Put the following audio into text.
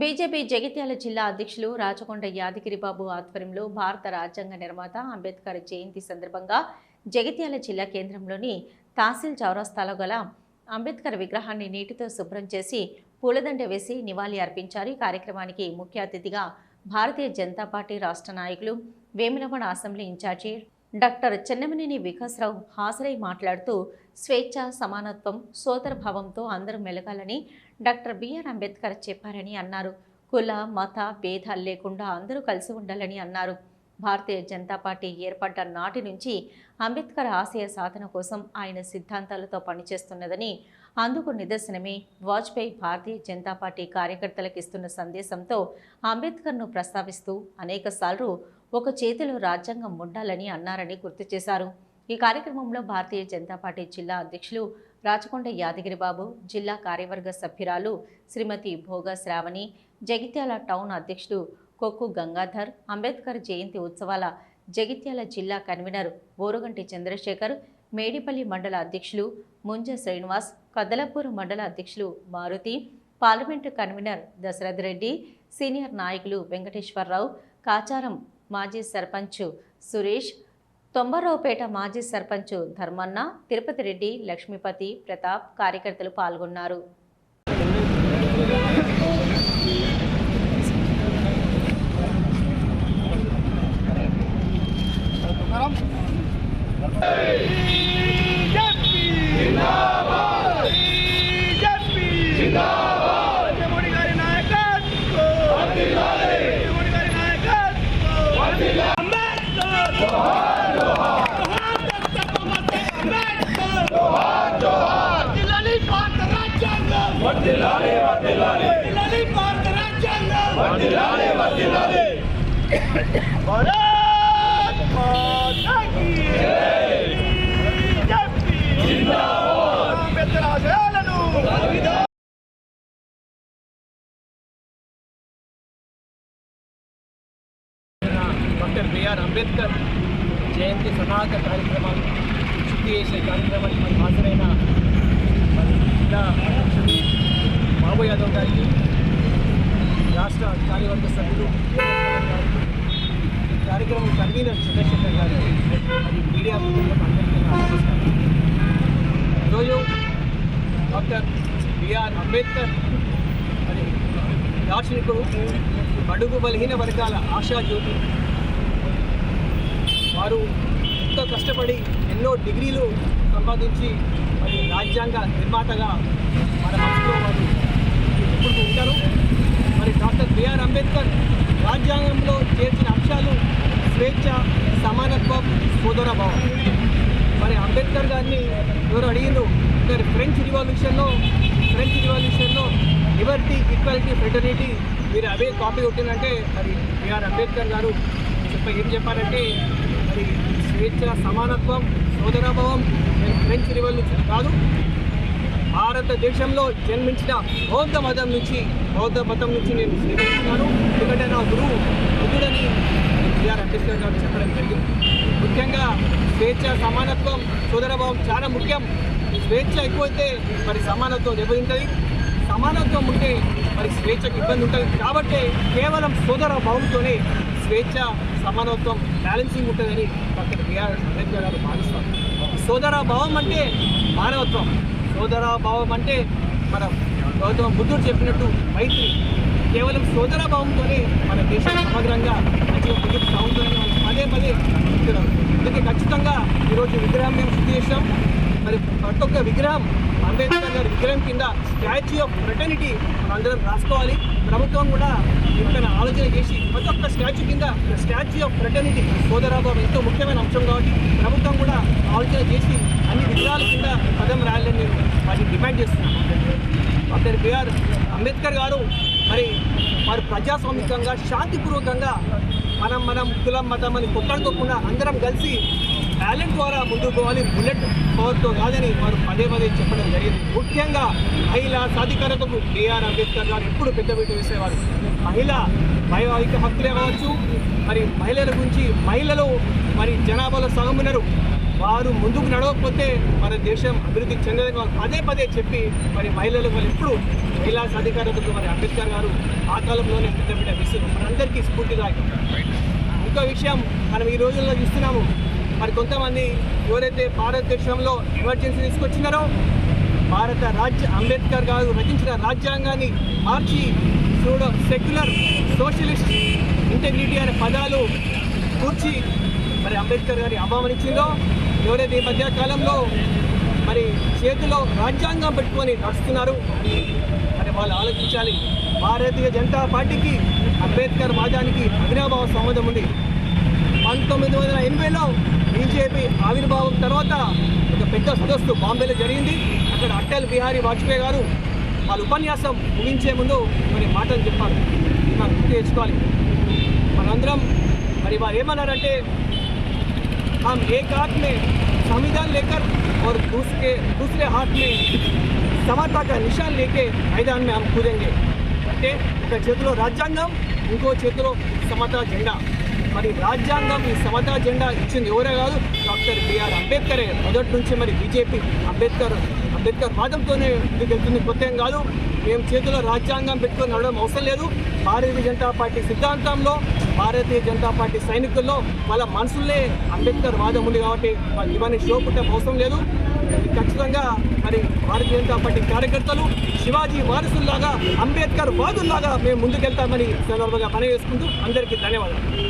BJP Jagtial జిల్లా అధ్యక్షులు రాచకొండ యాదగిరిబాబు ఆధ్వర్యంలో భారత రాజ్యాంగ నిర్మాత అంబేద్కర్ జయంతి సందర్భంగా జగిత్యాల జిల్లా కేంద్రంలోని తహసీల్ చౌరస్తాలో గల అంబేద్కర్ విగ్రహాన్ని నీటితో శుభ్రం చేసి పూలదండ వేసి నివాళి అర్పించారు. ఈ కార్యక్రమానికి ముఖ్య అతిథిగా భారతీయ జనతా పార్టీ రాష్ట్ర నాయకులు Vemulawada assembly in charge doctor Chennamaneni Vikasrao హాజరై మాట్లాడుతూ స్వేచ్ఛ సమానత్వం సోదరభావంతో అందరూ మెలగాలని డాక్టర్ బిఆర్ అంబేద్కర్ చెప్పారని అన్నారు. కుల మత భేదాలు లేకుండా అందరూ కలిసి ఉండాలని అన్నారు. భారతీయ జనతా పార్టీ ఏర్పడ్డ నాటి నుంచి అంబేద్కర్ ఆశయ సాధన కోసం ఆయన సిద్ధాంతాలతో పనిచేస్తున్నదని అందుకు నిదర్శనమే వాజ్పేయి భారతీయ జనతా పార్టీ కార్యకర్తలకు ఇస్తున్న సందేశంతో అంబేద్కర్ను ప్రస్తావిస్తూ అనేకసార్లు ఒక చేతిలో రాజ్యాంగం ఉండాలని అన్నారని గుర్తు చేశారు. ఈ కార్యక్రమంలో భారతీయ జనతా పార్టీ జిల్లా అధ్యక్షులు రాచకొండ యాదగిరిబాబు జిల్లా కార్యవర్గ సభ్యురాలు శ్రీమతి భోగ శ్రావణి జగిత్యాల టౌన్ అధ్యక్షుడు కొక్కు గంగాధర్ అంబేద్కర్ జయంతి ఉత్సవాల జగిత్యాల జిల్లా కన్వీనర్ బోరుగంటి చంద్రశేఖర్ మేడిపల్లి మండల అధ్యక్షులు ముంజ శ్రీనివాస్ కదలపూర్ మండల అధ్యక్షులు Maruthi parliament convener Dasharath Reddy senior నాయకులు వెంకటేశ్వరరావు కాచారం మాజీ సర్పంచ్ సురేష్ తొంభరావుపేట మాజీ సర్పంచ్ ధర్మన్న తిరుపతి రెడ్డి లక్ష్మీపతి ప్రతాప్ కార్యకర్తలు పాల్గొన్నారు Hey గారి నాయకత్వం మోడీ గారి నాయకత్వం అంబేద్కర్ వర్ధిల్లాలి భారత రాజ్యాంగం వర్ధిల్లాలి భారత రాజ్యాంగం భారత్ మాతా కీ జై అంబేద్కర్ ఆశయాలను డాక్టర్ బిఆర్ అంబేద్కర్ జయంతి సన్నాహక కార్యక్రమాలు శుద్ధి చేసే కార్యక్రమానికి మరి హాజరైన మరి జిల్లా అధ్యక్షుడు బాబు యాదవ్ గారికి రాష్ట్ర కార్యవర్గ సభ్యులు ఈ కార్యక్రమం కన్వీనర్ చంద్రశేఖర్ గారు మీడియా మిత్రులకు అందరికీ నమస్కారం. ఈరోజు డాక్టర్ బిఆర్ అంబేద్కర్ మరి దార్శనికుడు బడుగు బలహీన వర్గాల ఆశాజ్యోతి వారు ఎంతో కష్టపడి ఎన్నో డిగ్రీలు సంపాదించి మరి రాజ్యాంగ నిర్మాతగా మన మనసులో వారు ఇప్పుడు ఉంటారు. డాక్టర్ బిఆర్ అంబేద్కర్ రాజ్యాంగంలో చేర్చిన అంశాలు స్వేచ్ఛ సమానత్వం సోదరభావం మరి అంబేద్కర్ గారిని ఎవరు అడిగిండు మరి ఫ్రెంచ్ రివాల్యూషన్లో ఫ్రెంచ్ రివాల్యూషన్లో లిబర్టీ ఈక్వాలిటీ ఫ్రెటర్నిటీ మీరు అవే కాపీ కొట్టిందంటే మరి బిఆర్ అంబేద్కర్ గారు చెప్ప ఏం చెప్పారంటే మరి స్వేచ్ఛ సమానత్వం సోదరభావం ఫ్రెంచ్ రివల్యూషన్ కాదు. భారతదేశంలో జన్మించిన బౌద్ధ మతం నుంచి బౌద్ధ మతం నుంచి నేను స్వీకరిస్తున్నాను. ఎందుకంటే నా గురువు బుద్ధుడని బిఆర్ అంబేద్కర్ గారు చెప్పడం జరిగింది. ముఖ్యంగా స్వేచ్ఛ సమానత్వం సోదరభావం చాలా ముఖ్యం. స్వేచ్ఛ ఎక్కువైతే మరి సమానత్వం దెబ్బతింటుంది. సమానత్వం ఉంటే మరి స్వేచ్ఛకు ఇబ్బంది ఉంటుంది. కాబట్టి కేవలం సోదర భావంతోనే స్వేచ్ఛ సమానత్వం బ్యాలెన్సింగ్ ఉంటుందని డాక్టర్ బిఆర్ అంబేద్కర్ గారు భావిస్తారు. సోదర భావం అంటే మానవత్వం. సోదరాభావం అంటే మన గౌతమ బుద్ధుడు చెప్పినట్టు మైత్రి కేవలం సోదరాభావంతోనే మన దేశం సమగ్రంగా మంచిగా ముందుకు సాగుతుందని మనం పదే పదే చెప్తున్నారు అందుకే ఖచ్చితంగా ఈరోజు విగ్రహం మేము శుద్ధి చేసాం మరి ప్రతి ఒక్క విగ్రహం అంబేద్కర్ గారి విగ్రహం కింద స్టాచ్యూ ఆఫ్ ఫ్రెటర్నిటీ అందరం రాసుకోవాలి. ప్రభుత్వం కూడా ఎప్పుడైనా ఆలోచన చేసి ప్రతి ఒక్క స్టాచ్యూ కింద స్టాచ్యూ ఆఫ్ ఫ్రెటర్నిటీ సోదరాభావం ఎంతో ముఖ్యమైన అంశం కాబట్టి ప్రభుత్వం కూడా ఆలోచన చేసి అన్ని విగ్రహాల కింద పదం రాయాలని నేను వాటిని డిమాండ్ చేస్తున్నాను. డాక్టర్ బిఆర్ అంబేద్కర్ గారు మరి వారు ప్రజాస్వామికంగా శాంతిపూర్వకంగా మనం మనం కులం మతం అని కొట్లాడుకోకుండా అందరం కలిసి టాలెంట్ ద్వారా ముందుకు పోవాలి. బుల్లెట్ పవర్తో కాదని వారు పదే పదే చెప్పడం జరిగింది. ముఖ్యంగా మహిళా సాధికారతకు బిఆర్ అంబేద్కర్ గారు ఎప్పుడు పెద్దపీట వేసేవారు. మహిళ వైవాహిక హక్కులే కావచ్చు మరి మహిళల గురించి మహిళలు మరి జనాభాలో సగం ఉన్నారు. వారు ముందుకు నడవకపోతే మన దేశం అభివృద్ధి చెందదని వారు పదే పదే చెప్పి మరి మహిళలు వాళ్ళు ఎప్పుడు మహిళా సాధికారతకు మరి అంబేద్కర్ గారు ఆ కాలంలోనే పెద్ద బిడ్డ వేస్తున్నారు మనందరికీ స్ఫూర్తిదాయకం. ఇంకో విషయం మనం ఈ రోజుల్లో చూస్తున్నాము. మరి కొంతమంది ఎవరైతే భారతదేశంలో ఎమర్జెన్సీ తీసుకొచ్చినారో భారత రాజ్య అంబేద్కర్ గారు రచించిన రాజ్యాంగాన్ని మార్చి చూడ సెక్యులర్ సోషలిస్ట్ ఇంటెగ్రిటీ అనే పదాలు కూర్చి మరి అంబేద్కర్ గారి అభావనిచ్చిందో ఎవరైతే ఈ మధ్య కాలంలో మరి చేతిలో రాజ్యాంగం పెట్టుకొని నడుస్తున్నారు మరి వాళ్ళు ఆలోచించాలి. భారతీయ జనతా పార్టీకి అంబేద్కర్ వాదానికి అవినాభావ సంబంధం ఉంది. పంతొమ్మిది వందల ఎనభైలో బీజేపీ ఆవిర్భావం తర్వాత ఒక పెద్ద సదస్సు బాంబేలో జరిగింది అక్కడ అటల్ బిహారీ వాజ్పేయి గారు వాళ్ళ ఉపన్యాసం ముగించే ముందు మరి మాటలు చెప్పారు ఇది మనం గుర్తు తెచ్చుకోవాలి మనందరం మరి వారు ఏమన్నారంటే हम एक हाथ में संविधान लेकर और दूसरे दूसरे हाथ में समता का निशान लेके मैदान में हम कूदेंगे అంటే ఒక చేతిలో రాజ్యాంగం ఇంకో చేతిలో సమతా జెండా మరి రాజ్యాంగం ఈ సమతా జెండా ఇచ్చింది ఎవరే కాదు డాక్టర్ బిఆర్ అంబేద్కరే. మొదటి నుంచి మరి బీజేపీ అంబేద్కర్ అంబేద్కర్ వాదంతోనే ముందుకు వెళ్తుంది కొత్త ఏం కాదు మేము చేతిలో రాజ్యాంగం పెట్టుకొని నడవడం అవసరం లేదు. భారతీయ జనతా పార్టీ సిద్ధాంతంలో భారతీయ జనతా పార్టీ సైనికుల్లో వాళ్ళ మనసులే అంబేద్కర్ వాదం ఉంది కాబట్టి వాళ్ళు ఇవన్నీ షో పుట్టే అవసరం లేదు. ఖచ్చితంగా మరి భారతీయ జనతా పార్టీ కార్యకర్తలు శివాజీ వారసుల్లాగా అంబేద్కర్ వాదుల్లాగా మేము ముందుకెళ్తామని సందర్భంగా పని చేసుకుంటూ అందరికీ ధన్యవాదాలు.